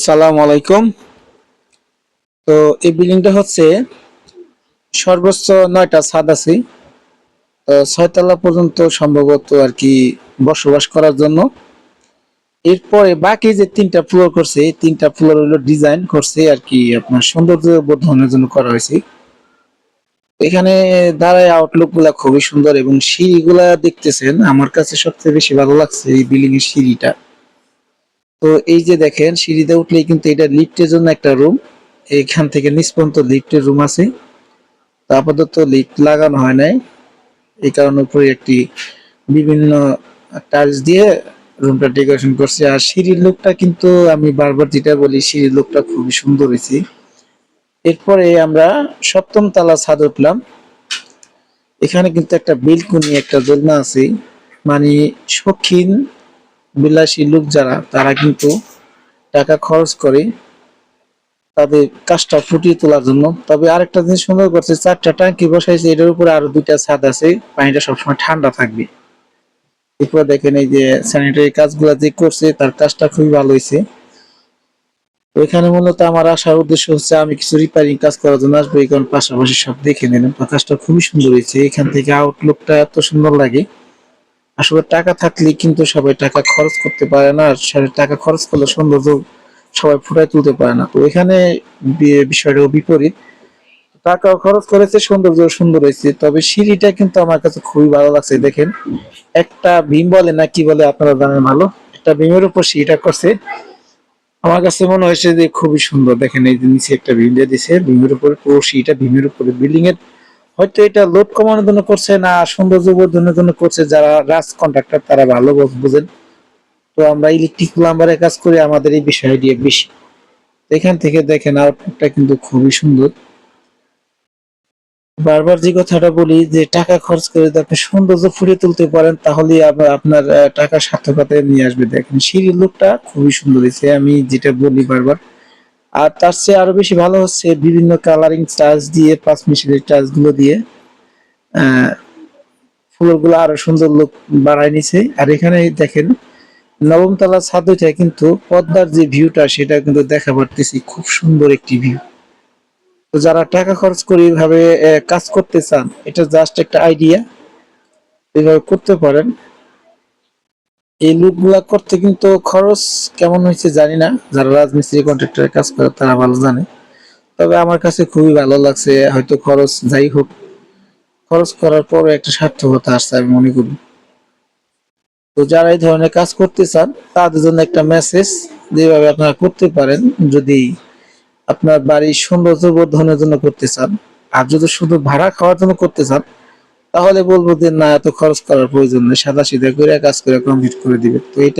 আসসালামু আলাইকুম। তো এই বিল্ডিংটা হচ্ছে সর্বোচ্চ নয়টা ছাদ আছে। ছয়তলা পর্যন্ত সম্ভবত আর কি বসবাস করার জন্য। এরপরে বাকি যে তিনটা ফ্লোর করছে তিনটা ফ্লোর হলো ডিজাইন করছে আর কি আপনার সৌন্দর্য বর্ধনের জন্য করা হয়েছে। এখানে দাঁড়ায় আউটলুকগুলা খুবই সুন্দর এবং সিঁড়িগুলা দেখতেছেন, আমার কাছে সবচেয়ে বেশি ভালো লাগছে এই বিল্ডিং এর সিঁড়িটা। তো এই যে দেখেন, সিঁড়িতে উঠলেই কিন্তু এটা লিফটের জন্য একটা রুম এইখান থেকে নিচ পর্যন্ত লিফটের রুম আছে। তো আপাতত লিফট লাগানো হয় নাই। এই কারণে উপরে একটি বিভিন্ন টাইলস দিয়ে রুমটা ডেকোরেশন করছে। আর সিঁড়ির লুকটা কিন্তু আমি বারবার যেটা বলি, সিঁড়ির লুকটা খুবই সুন্দর হয়েছে। এরপরে আমরা সপ্তম তলা ছাদ উঠলাম। এখানে কিন্তু একটা বিলকুনি, একটা দোলনা আছে। মানে শৌখিন বিলাসী লোক যারা, তারা কিন্তু টাকা খরচ করে তাদের কাজটা ফুটিয়ে তোলার জন্য। তবে আরেকটা জিনিস সুন্দর করছে, চারটা ট্যাঙ্কি বসাইছে, এটার উপরে আরও দুইটা ছাদ আছে, পানিটা সবসময় ঠান্ডা থাকবে। এরপর দেখেন এই যে স্যানিটারি কাজগুলো যে করছে, তার কাজটা খুবই ভালো হয়েছে। তো এখানে মূলত আমার আসার উদ্দেশ্য হচ্ছে, আমি কিছু রিপেয়ারিং কাজ করার জন্য আসব, এই কারণে পাশাপাশি সব দেখে নিলাম। কাজটা খুবই সুন্দর হয়েছে, এখান থেকে আউটলুকটা এত সুন্দর লাগে। আসলে টাকা থাকলে কিন্তু সবাই টাকা খরচ করতে পারে না টাকা খরচ করলে সৌন্দর্য সবাই ফুটায় তুলতে পারে না। তো এখানে বিষয়টা বিপরীত। টাকা খরচ করেছে, সৌন্দর্য সুন্দর হয়েছে, তবে সিঁড়িটা কিন্তু আমার কাছে খুবই ভালো লাগছে, দেখেন। একটা ভীম বলে না কি বলে আপনারা জানেন ভালো? একটা ভীমের উপর সিঁড়িটা করছে। আমার কাছে মনে হয়েছে যে খুবই সুন্দর, দেখেন এই যে নিচে একটা ভীম দিয়ে দিছে, ভীমের উপরে পুরো সিঁড়িটা ভীমের উপরে। বিল্ডিং এর হয়তো এটা লোড কমানোর জন্য করছে না সৌন্দর্য বর্ধনের জন্য করছে যারা রাজ কন্ট্রাক্টর তারা ভালো বুঝেন। তো আমরা ইলেকট্রিক প্লাম্বারের কাজ করি আমাদের এই বিষয় দিয়ে বেশি। এখান থেকে দেখেন আউটপুটটা কিন্তু খুবই সুন্দর। বারবার যে কথাটা বলি যে টাকা খরচ করে যদি আপনি সৌন্দর্য ফুটিয়ে তুলতে পারেন তাহলে আপনার আহ, টাকা সার্থকতা নিয়ে আসবে। দেখেন সিঁড়ির লোকটা খুবই সুন্দর হয়েছে আমি যেটা বলি বারবার। আর তার চেয়ে আরও বেশি ভালো হচ্ছে বিভিন্ন কালারিং টাচ দিয়ে, পাঁচ মিশরের টাচগুলো দিয়ে। ফুলগুলো আরও সুন্দর লুক বাড়ায় নিছে। আর এখানে দেখেন নবম তলা ছাদ উঠে কিন্তু পদ্মার যে ভিউটা সেটা কিন্তু দেখা পারতেছি, খুব সুন্দর একটি ভিউ তো যারা টাকা খরচ করে এইভাবে কাজ করতে চান, এটা জাস্ট একটা আইডিয়া এইভাবে করতে পারেন। এই লুকগুলা করতে কিন্তু খরচ কেমন হয়েছে জানি না। যারা রাজমিস্ত্রি কন্ট্রাক্টরের কাজ করে, তারা ভালো জানে। তবে আমার কাছে খুবই ভালো লাগছে, হয়তো খরচ যাই হোক। খরচ করার পর একটা সার্থকতা আসছে আমি মনে করি। তো যারা এই ধরনের কাজ করতে চান, তাদের জন্য একটা মেসেজ যেভাবে আপনারা করতে পারেন। যদি আপনার বাড়ির সৌন্দর্য বর্ধনের জন্য করতে চান, আর যদি শুধু ভাড়া খাওয়ার জন্য করতে চান তাহলে বলব যে না, এত খরচ করার প্রয়োজন নেই। সাদা সিধা করে কাজ করে কমপ্লিট করে দিবে। তো এটা